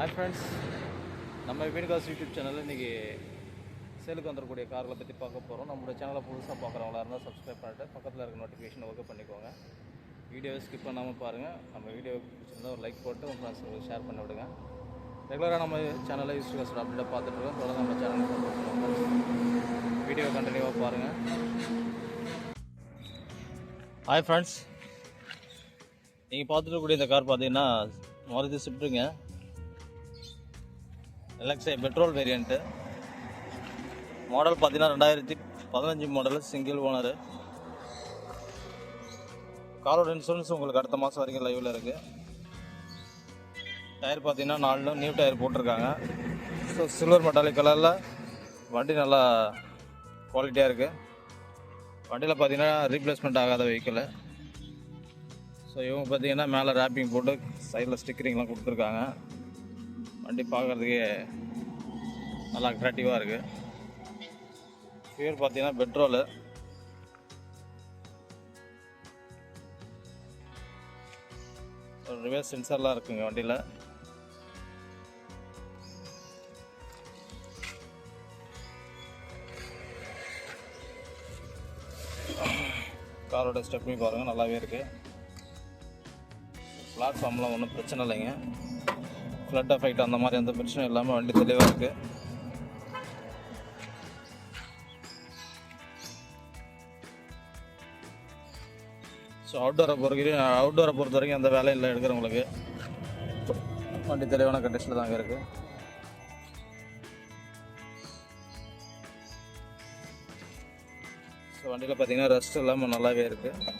Hi friends நம்ம வீடுகாஸ் YouTube சேனலில் இன்றைக்கி சேலுக்கு வந்துடக்கூடிய கார்களை பற்றி பார்க்க போகிறோம் நம்மளோட சேனலை புதுசாக பார்க்குறவங்களா இருந்தால் சப்ஸ்கிரைப் பண்ணிட்டு பக்கத்தில் இருக்க நோட்டிஃபிகேஷன் ஓகே பண்ணிக்கோங்க. வீடியோவை ஸ்கிப் பண்ணாமல் பாருங்கள் நம்ம வீடியோ பிடிச்சிருந்தால் ஒரு லைக் போட்டு உங்கள் ஃப்ரெண்ட்ஸுக்கு ஷேர் பண்ணி விடுங்க. ரெகுலராக நம்ம சேனலை யூஸ் காஸ்ட் அப்டேட் பார்த்துட்டு இருக்கோம். தொடர்ந்து நம்ம சேனலை சப்போர்ட் பண்ணுவோம் வீடியோ கண்டினியூவாக பாருங்கள் ஹாய் ஃப்ரெண்ட்ஸ் நீங்கள் பார்த்துட்டு இருக்கக்கூடிய இந்த கார் பார்த்தீங்கன்னா மாருதி ஸ்விஃப்ட்டுங்க எலக்ஸை பெட்ரோல் வேரியண்ட்டு மாடல் பார்த்தீங்கன்னா ரெண்டாயிரத்தி பதினஞ்சு மாடல் சிங்கிள் ஓனரு காரோட இன்சூரன்ஸ் உங்களுக்கு அடுத்த மாதம் வரைக்கும் லைவில் இருக்குது டயர் பார்த்தீங்கன்னா நாலு நியூ டயர் போட்டிருக்காங்க. ஸோ சில்வர் மெட்டாலிக் கலரில் வண்டி நல்லா குவாலிட்டியாக இருக்குது வண்டியில் பார்த்தீங்கன்னா ரீப்ளேஸ்மெண்ட் ஆகாத வெஹிக்கிள் ஸோ இவங்க பார்த்தீங்கன்னா மேலே ரேப்பிங் போட்டு சைடில் ஸ்டிக்கரிங்லாம் கொடுத்துருக்காங்க. வண்டி பார்க்குறதுக்கே நல்லா அட்ராக்டிவாக இருக்குது ஃபியூர் பார்த்தீங்கன்னா பெட்ரோலு ரிவர்ஸ் சென்சார்லாம் இருக்குங்க வண்டியில். காரோட ஸ்டெப்னி பாருங்கள் நல்லாவே இருக்குது பிளாட்ஃபார்ம்லாம் ஒன்றும் பிரச்சனை இல்லைங்க. ஃப்ளட் எஃபெக்ட் அந்த மாதிரி எந்த பிரச்சனையும் இல்லாமல் வண்டி தெளிவாக இருக்குது ஸோ அவுட்டோரை பொறுத்த அவுட்டோரை பொறுத்த வரைக்கும் அந்த வேலையும் இல்லை எடுக்கிறவங்களுக்கு. வண்டி தெளிவான கண்டிஷனில் தாங்க இருக்குது ஸோ வண்டியில் பார்த்தீங்கன்னா ரெஸ்ட் இல்லாமல் நல்லாவே இருக்குது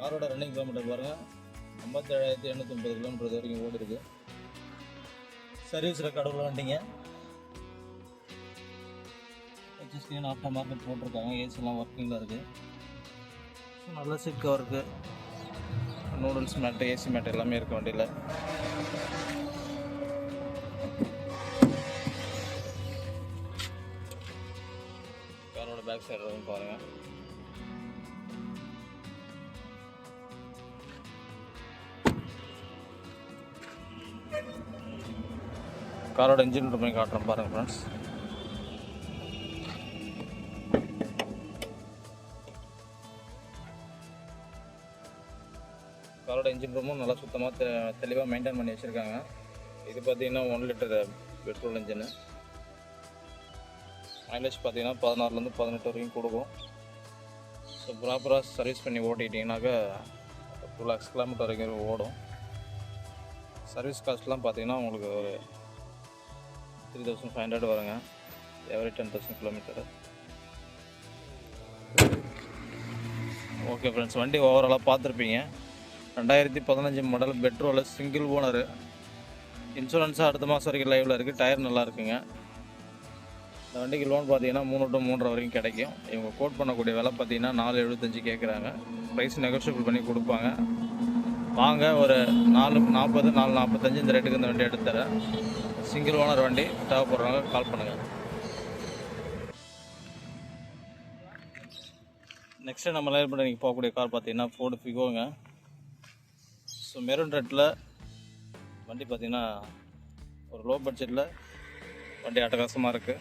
காரோட ரன்னிங் கிலோமீட்டர் பாருங்கள் ஐம்பத்தேழாயிரத்தி எண்ணூற்றி ஐம்பது கிலோமீட்டர் வரைக்கும் ஓடிருக்கு. சர்வீஸில் கடவுள் உள்ள வண்டிங்க ஸ்க்ரீன் ஆஃப்டர் மார்க்கெட் போட்டிருக்காங்க. ஏசிலாம் ஒர்க்கிங்கில் இருக்குது ஸோ நல்ல சீட் கவர் இருக்குது நூடுல்ஸ் மேட்டு ஏசி மேட் எல்லாமே இருக்குது வண்டியில். காரோட பேக் சைடு பாருங்கள் காரோட இன்ஜின் ரூமையும் காட்டுறேன் பாருங்கள் ஃப்ரெண்ட்ஸ் காரோட இன்ஜின் ரூமும் நல்லா சுத்தமாக தெ தெளிவாக மெயின்டைன் பண்ணி வச்சுருக்காங்க. இது பார்த்தீங்கன்னா one litre petrol engine mileage பார்த்தீங்கன்னா பதினாறுலேருந்து பதினெட்டு வரைக்கும் கொடுக்கும். ஸோ ப்ராப்பராக சர்வீஸ் பண்ணி ஓட்டிக்கிட்டிங்கனாக்கா டூ லேக்ஸ் கிலோமீட்டர் வரைக்கும் ஓடும். சர்வீஸ் காஸ்ட்லாம் பார்த்தீங்கன்னா உங்களுக்கு ஒரு த்ரீ தௌசண்ட் ஃபைவ் ஹண்ட்ரட் வருங்க. Every ten thousand kilometre okay friends வண்டி ஓவராலாக பார்த்துருப்பீங்க. ரெண்டாயிரத்தி பதினஞ்சு மாடல் பெட்ரோலில் சிங்கிள் ஓனரு இன்சூரன்ஸாக அடுத்த மாதம் வரைக்கும் லைவில் இருக்குது டயர் நல்லா இருக்குங்க. இந்த வண்டிக்கு லோன் பார்த்தீங்கன்னா மூணு டு மூன்றரை வரைக்கும் கிடைக்கும். இவங்க கோட் பண்ணக்கூடிய விலை பார்த்தீங்கன்னா நாலு எழுபத்தஞ்சு கேட்குறாங்க. ப்ரைஸ் நெகோஷியபிள் பண்ணி கொடுப்பாங்க. வாங்க ஒரு நாலு நாற்பது நாலு நாற்பத்தஞ்சு இந்த ரேட்டுக்கு இந்த வண்டி எடுத்து தரேன் சிங்கிள் ஓனர் வண்டி தேவைப்படுறவங்க கால் பண்ணுங்கள் நெக்ஸ்ட்டு நம்ம லேர் பண்ணி நீங்கள் போகக்கூடிய கார் பார்த்தீங்கன்னா ஃபோர்டு ஃபிகோங்க ஸோ மெரூன் ரெட்டில் வண்டி பார்த்தீங்கன்னா ஒரு லோ பட்ஜெட்டில் வண்டி அட்டகாசமாக இருக்குது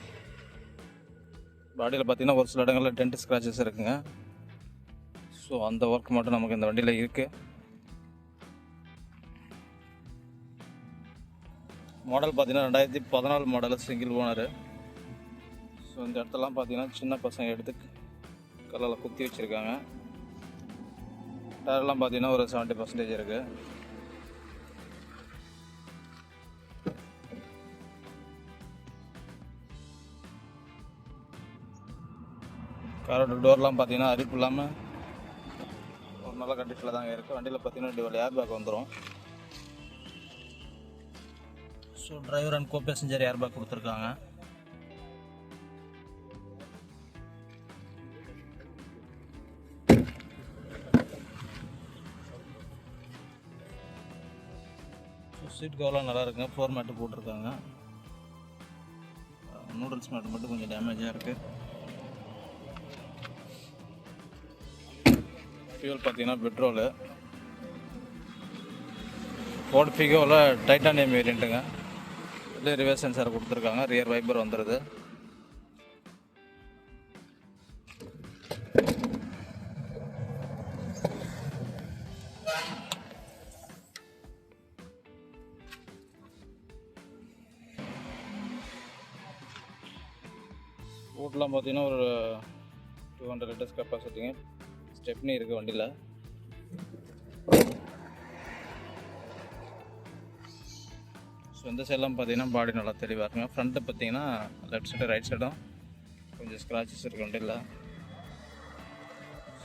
பாடியில் பார்த்தீங்கன்னா ஒரு சில இடங்களில் டென்ட் ஸ்க்ராச்சஸ் இருக்குங்க. ஸோ அந்த ஒர்க் மட்டும் நமக்கு இந்த வண்டியில் இருக்குது மாடல் பார்த்தீங்கன்னா ரெண்டாயிரத்தி பதினாலு மாடல் சிங்கிள் ஓனரு ஸோ இந்த இடத்தெல்லாம் பார்த்தீங்கன்னா சின்ன பசங்க எடுத்து கல்லில் குத்தி வச்சுருக்காங்க. டயர்லாம் பார்த்தீங்கன்னா ஒரு செவன்ட்டி பர்சன்டேஜ் இருக்குது காரோட டோர்லாம் பார்த்தீங்கன்னா அரிப்பு இல்லாமல் ஒரு நல்ல கண்டிஷனில் தாங்க இருக்குது வண்டியில் பார்த்தீங்கன்னா டிவல் ஏர் பேக் வந்துடும் so driver and co passenger airbag கொடுத்துருக்காங்க சீட் கவர்லாம் நல்லா இருக்குங்க. ஃப்ளோர் மேட்டு போட்டிருக்காங்க. நூடுல்ஸ் மேட் மட்டும் கொஞ்சம் டேமேஜாக இருக்குது ஃபியூல் பார்த்தீங்கன்னா பெட்ரோலு ஃபோர்ட் ஃபிகோவில் டைட்டானியம் வேரியண்ட்டுங்க இதில் ரிவர்ஸ் சென்சார் கொடுத்துருக்காங்க. ரியர் வைப்பர் வந்துடுது ரூட்லாம் பார்த்தீங்கன்னா ஒரு டூ ஹண்ட்ரட் லிட்டர்ஸ் கெப்பாசிட்டிங்க ஸ்டெப்னி இருக்குது வண்டியில். ஸோ இந்த சைட்லாம் பார்த்தீங்கன்னா பாடி நல்லா தெளிவாக இருக்குங்க. ஃப்ரண்ட்டு பார்த்தீங்கன்னா லெஃப்ட் சைடு ரைட் சைடும் கொஞ்சம் ஸ்க்ராச்சஸ் இருக்க வண்டியில்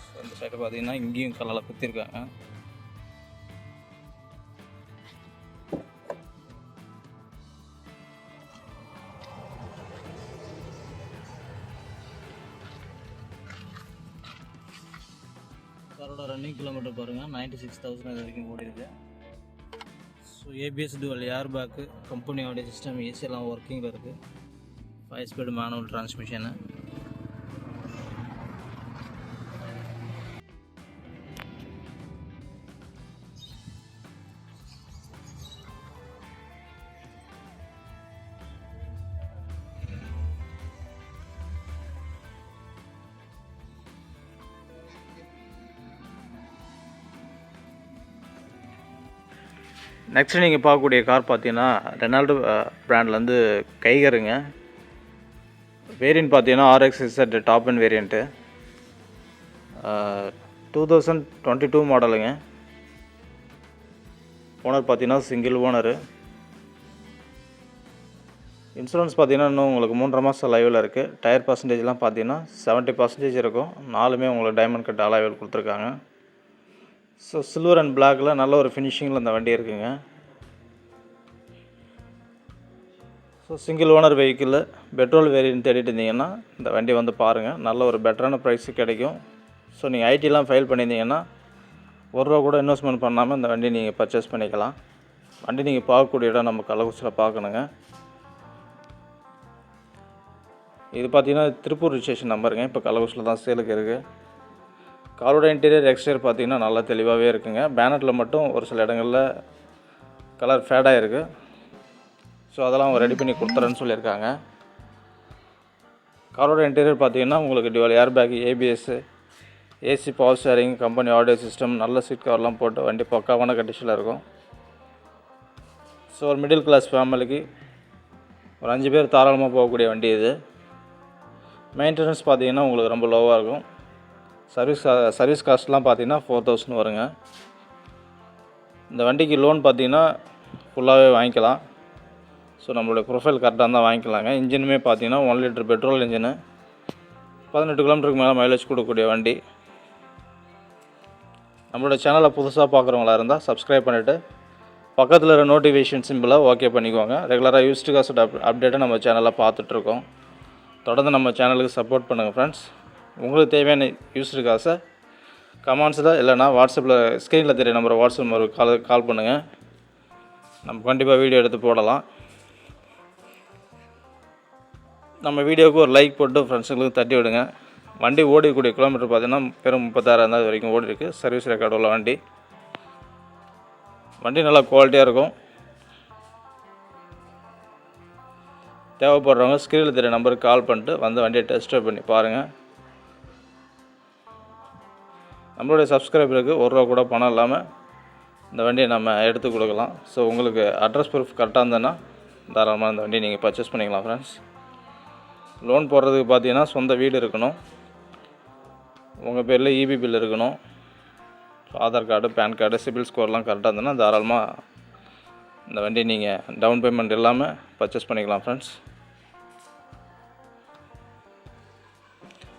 ஸோ இந்த சைடு பார்த்தீங்கன்னா இங்கேயும் கல்லால் குத்திருக்காங்க. காரோட ரன்னிங் கிலோமீட்டர் பாருங்கள் நைன்டி சிக்ஸ் தௌசண்ட் இது வரைக்கும் ஓடிருக்கு. So ABS dual air bag கம்பெனியோடைய சிஸ்டம் ஏசி எல்லாம் ஒர்க்கிங்கில் இருக்குது five speed manual transmission next நீங்கள் பார்க்கக்கூடிய கார் பார்த்தீங்கன்னா ரெனால்டு ப்ராண்ட்லேருந்து கைகருங்க. வேரியன்ட் பார்த்தீங்கன்னா RX Z top and variant two thousand twenty two மாடலுங்க ஓனர் பார்த்தீங்கன்னா சிங்கிள் ஓனரு இன்சூரன்ஸ் பார்த்தீங்கன்னா இன்னும் உங்களுக்கு மூன்றரை மாதம் லைவில் இருக்குது டயர் பர்சன்டேஜ்லாம் பார்த்தீங்கன்னா செவன்ட்டி பர்சன்டேஜ் இருக்கும். நாலுமே உங்களுக்கு டைமண்ட் கட் அலாய்வல் கொடுத்துருக்காங்க. ஸோ சில்வர் அண்ட் பிளாக்கில் நல்ல ஒரு ஃபினிஷிங்கில் இந்த வண்டி இருக்குங்க. So single owner vehicle petrol variant தேடிட்டு இருந்தீங்கன்னா இந்த வண்டி வந்து பாருங்கள் நல்ல ஒரு பெட்டரான ப்ரைஸு கிடைக்கும். ஸோ நீங்கள் ஐடிலாம் ஃபைல் பண்ணியிருந்தீங்கன்னா ஒரு ரூபா கூட இன்வெஸ்ட்மெண்ட் பண்ணாமல் இந்த வண்டி நீங்கள் பர்ச்சேஸ் பண்ணிக்கலாம். வண்டி நீங்கள் பார்க்கக்கூடிய இடம் நம்ம கள்ளக்குறிச்சியில் பார்க்கணுங்க. இது பார்த்தீங்கன்னா திருப்பூர் ரிஜிஸ்ட்ரேஷன் நம்பருங்க இப்போ கள்ளக்குறிச்சியில் தான் சேலுக்கு இருக்குது காரோட இன்டீரியர் எக்ஸ்டீரியர் பார்த்தீங்கன்னா நல்லா தெளிவாகவே இருக்குங்க. பேனட்டில் மட்டும் ஒரு சில இடங்களில் கலர் ஃபேடாக இருக்குது ஸோ அதெல்லாம் அவங்க ரெடி பண்ணி கொடுத்துறேன்னு சொல்லியிருக்காங்க. காரோட இன்டீரியர் பார்த்தீங்கன்னா உங்களுக்கு dual airbag ABS AC power steering company audio system நல்ல சீட் கவர்லாம் போட்டு வண்டி பக்காவான கண்டிஷனில் இருக்கும். ஸோ ஒரு மிடில் கிளாஸ் ஃபேமிலிக்கு ஒரு அஞ்சு பேர் தாராளமாக போகக்கூடிய வண்டி இது. மெயின்டெனன்ஸ் பார்த்தீங்கன்னா உங்களுக்கு ரொம்ப லோவாக இருக்கும். சர்வீஸ் சர்வீஸ் காஸ்ட்லாம் பார்த்தீங்கன்னா ஃபோர் தௌசண்ட் வருங்க. இந்த வண்டிக்கு லோன் பார்த்தீங்கன்னா ஃபுல்லாகவே வாங்கிக்கலாம். ஸோ நம்மளுடைய ப்ரொஃபைல் கரெக்டாக இருந்தால் வாங்கிக்கலாங்க. இன்ஜினுமே பார்த்தீங்கன்னா ஒன் லிட்டர் பெட்ரோல் இன்ஜினு பதினெட்டு கிலோமீட்டருக்கு மேலே மைலேஜ் கொடுக்கக்கூடிய வண்டி. நம்மளோட சேனலை புதுசாக பார்க்குறவங்களா இருந்தால் சப்ஸ்கிரைப் பண்ணிவிட்டு பக்கத்தில் இருக்கிற நோட்டிஃபிகேஷன் சிம்பிளை ஓகே பண்ணிக்குவாங்க ரெகுலராக யூஸ்டு காசு அப் அப்டேட்டை நம்ம சேனலில் பார்த்துட்ருக்கோம் தொடர்ந்து நம்ம சேனலுக்கு சப்போர்ட் பண்ணுங்கள் ஃப்ரெண்ட்ஸ் உங்களுக்கு தேவையான யூஸ்டு காசை கமெண்ட்ஸில் இல்லைனா வாட்ஸ்அப்பில் ஸ்க்ரீனில் தெரிய நம்பரை வாட்ஸ்அப் நம்பருக்கு கால் கால் பண்ணுங்கள் நம்ம கண்டிப்பாக வீடியோ எடுத்து போடலாம். நம்ம வீடியோவுக்கு ஒரு லைக் போட்டு ஃப்ரெண்ட்ஸுங்களுக்கு தட்டி விடுங்க. வண்டி ஓடிக்கூடிய கிலோமீட்டர் பார்த்தீங்கன்னா பெரும் முப்பத்தாறாயிரம் தான் வரைக்கும் ஓடி இருக்குது சர்வீஸ் ரெக்கார்டு உள்ள வண்டி. வண்டி நல்லா குவாலிட்டியாக இருக்கும். தேவைப்படுறவங்க ஸ்க்ரீனில் தெரிய நம்பருக்கு கால் பண்ணிட்டு வந்து வண்டியை டெஸ்ட் பண்ணி பாருங்கள் நம்மளுடைய சப்ஸ்கிரைபருக்கு ஒரு ரூபா கூட பணம் இல்லாமல் இந்த வண்டியை நம்ம எடுத்து கொடுக்கலாம். ஸோ உங்களுக்கு அட்ரஸ் ப்ரூஃப் கரெக்டாக இருந்ததுன்னா தாராளமாக இந்த வண்டியை நீங்கள் பர்ச்சேஸ் பண்ணிக்கலாம் ஃப்ரெண்ட்ஸ் லோன் போடுறதுக்கு பார்த்தீங்கன்னா சொந்த வீடு இருக்கணும். உங்கள் பேரில் இபி பில் இருக்கணும். Aadhaar card PAN card CIBIL ஸ்கோர்லாம் கரெக்டாக இருந்ததுன்னா தாராளமாக இந்த வண்டி நீங்கள் டவுன் பேமெண்ட் இல்லாமல் பர்ச்சேஸ் பண்ணிக்கலாம் ஃப்ரெண்ட்ஸ்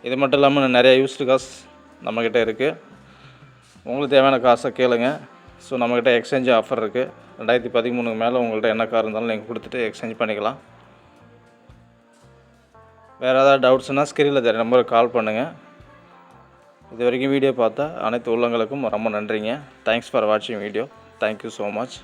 இது மட்டும் இல்லாமல் நிறையா யூஸ்டு காசு நம்மக்கிட்ட இருக்குது உங்களுக்கு தேவையான காசை கேளுங்க. ஸோ நம்மக்கிட்ட எக்ஸ்சேஞ்ச் ஆஃபர் இருக்குது ரெண்டாயிரத்தி பதிமூணுக்கு மேலே உங்கள்கிட்ட என்ன கார் இருந்தாலும் நீங்கள் கொடுத்துட்டு எக்ஸ்சேஞ்ச் பண்ணிக்கலாம். வேறு ஏதாவது டவுட்ஸ்னால் ஸ்க்ரீனில் தெரிய நம்பருக்கு கால் பண்ணுங்கள் இது வரைக்கும் வீடியோ பார்த்தா அனைத்து உள்ளங்களுக்கும் ரொம்ப நன்றிங்க. தேங்க்ஸ் ஃபார் வாட்சிங் video thank you so much